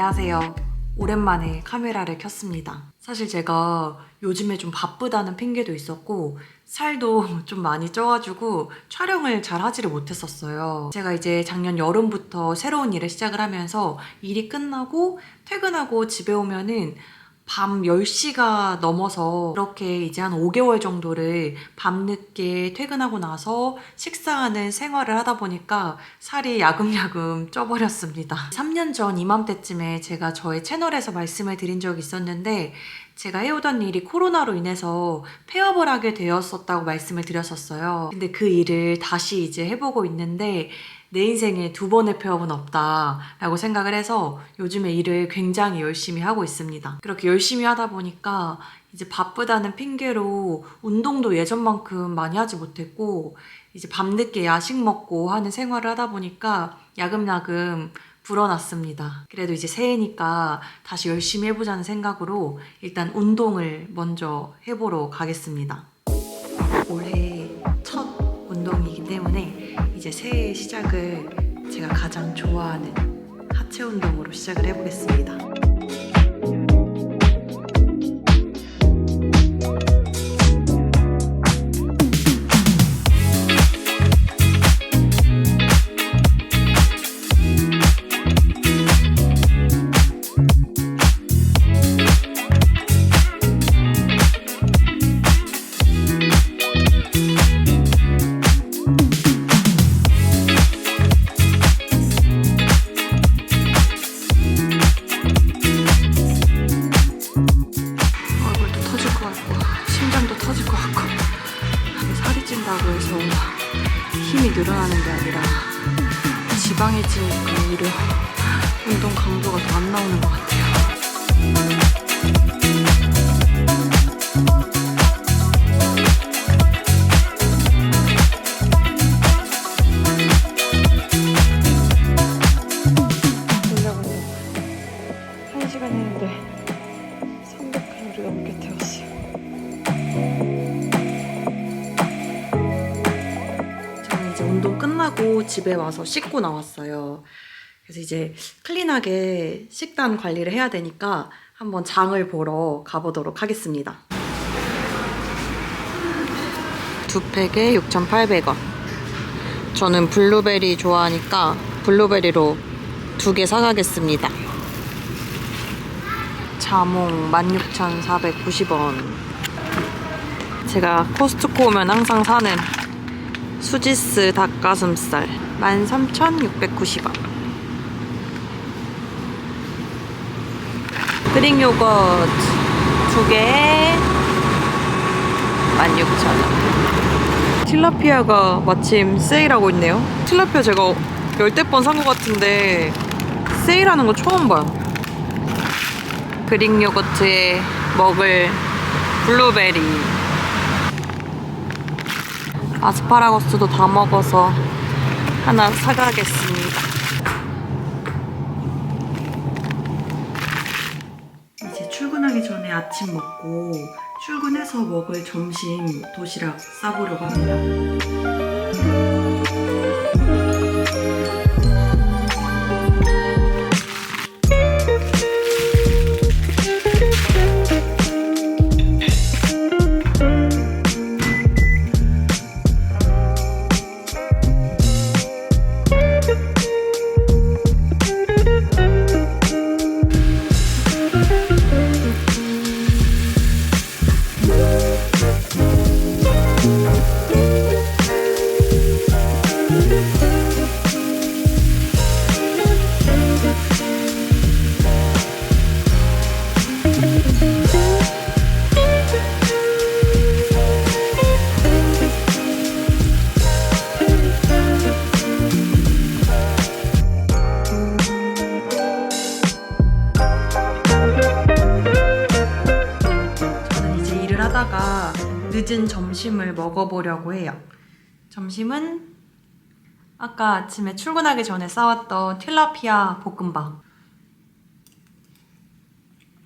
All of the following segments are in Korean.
안녕하세요. 오랜만에 카메라를 켰습니다. 사실 제가 요즘에 좀 바쁘다는 핑계도 있었고, 살도 좀 많이 쪄가지고 촬영을 잘 하지를 못했었어요. 제가 이제 작년 여름부터 새로운 일을 시작을 하면서 일이 끝나고 퇴근하고 집에 오면은 밤 10시가 넘어서 이렇게 이제 한 5개월 정도를 밤늦게 퇴근하고 나서 식사하는 생활을 하다 보니까 살이 야금야금 쪄버렸습니다. 3년 전 이맘때쯤에 제가 저의 채널에서 말씀을 드린 적이 있었는데 제가 해오던 일이 코로나로 인해서 폐업을 하게 되었었다고 말씀을 드렸었어요. 근데 그 일을 다시 이제 해보고 있는데 내 인생에 두 번의 폐업은 없다라고 생각을 해서 요즘에 일을 굉장히 열심히 하고 있습니다. 그렇게 열심히 하다 보니까 이제 바쁘다는 핑계로 운동도 예전만큼 많이 하지 못했고 이제 밤늦게 야식 먹고 하는 생활을 하다 보니까 야금야금 불어났습니다. 그래도 이제 새해니까 다시 열심히 해보자는 생각으로 일단 운동을 먼저 해보러 가겠습니다. 이제 새해 시작을 제가 가장 좋아하는 하체 운동으로 시작을 해보겠습니다. 늘어나는 게 아니라 지방이 찌니까 오히려 운동 강도가 더 안 나오는 것 같아요. 1시간 했는데 300칼로리 넘게 집에 와서 씻고 나왔어요. 그래서 이제 클린하게 식단 관리를 해야 되니까 한번 장을 보러 가보도록 하겠습니다. 두 팩에 6,800원. 저는 블루베리 좋아하니까 블루베리로 두 개 사가겠습니다. 자몽 16,490원. 제가 코스트코 오면 항상 사는 수지스 닭가슴살 13,690원. 그릭 요거트 두 개에 16,000원. 틸라피아가 마침 세일하고 있네요. 틸라피아 제가 열대 번산 것 같은데 세일하는 거 처음 봐요. 그릭 요거트에 먹을 블루베리 아스파라거스도 다 먹어서 하나 사가겠습니다. 이제 출근하기 전에 아침 먹고 출근해서 먹을 점심 도시락 싸보려고 합니다. 하다가 늦은 점심을 먹어보려고 해요. 점심은 아까 아침에 출근하기 전에 싸왔던 틸라피아 볶음밥.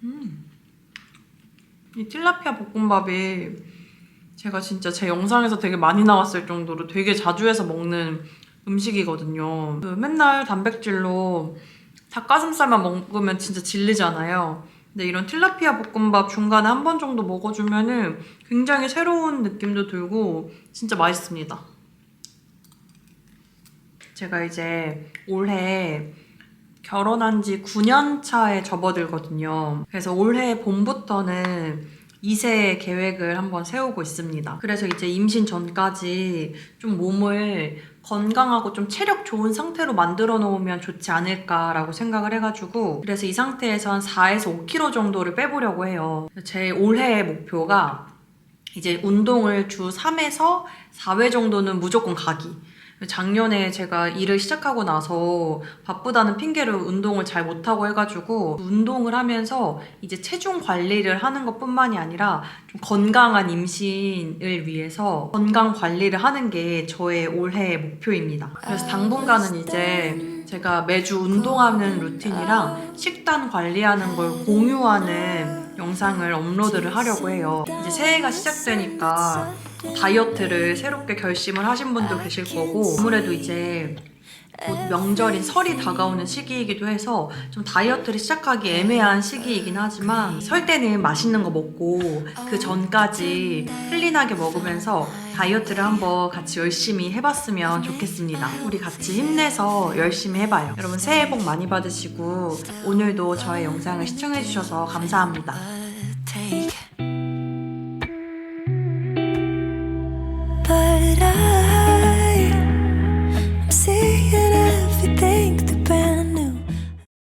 음. 이 틸라피아 볶음밥이 제가 진짜 제 영상에서 되게 많이 나왔을 정도로 되게 자주 해서 먹는 음식이거든요. 그 맨날 단백질로 닭가슴살만 먹으면 진짜 질리잖아요. 근데 이런 틸라피아 볶음밥 중간에 한 번 정도 먹어주면은 굉장히 새로운 느낌도 들고 진짜 맛있습니다. 제가 이제 올해 결혼한 지 9년 차에 접어들거든요. 그래서 올해 봄부터는 2세 계획을 한번 세우고 있습니다. 그래서 이제 임신 전까지 좀 몸을 건강하고 좀 체력 좋은 상태로 만들어 놓으면 좋지 않을까라고 생각을 해가지고 그래서 이 상태에서 한 4에서 5kg 정도를 빼보려고 해요. 제 올해의 목표가 이제 운동을 주 3에서 4회 정도는 무조건 가기. 작년에 제가 일을 시작하고 나서 바쁘다는 핑계로 운동을 잘 못하고 해가지고 운동을 하면서 이제 체중 관리를 하는 것 뿐만이 아니라 좀 건강한 임신을 위해서 건강 관리를 하는 게 저의 올해의 목표입니다. 그래서 당분간은 이제 제가 매주 운동하는 루틴이랑 식단 관리하는 걸 공유하는 영상을 업로드를 하려고 해요. 이제 새해가 시작되니까 다이어트를 새롭게 결심을 하신 분도 계실 거고 아무래도 이제 곧 명절인 설이 다가오는 시기이기도 해서 좀 다이어트를 시작하기 애매한 시기이긴 하지만 설 때는 맛있는 거 먹고 그 전까지 클린하게 먹으면서 다이어트를 한번 같이 열심히 해봤으면 좋겠습니다. 우리 같이 힘내서 열심히 해봐요. 여러분 새해 복 많이 받으시고 오늘도 저의 영상을 시청해주셔서 감사합니다.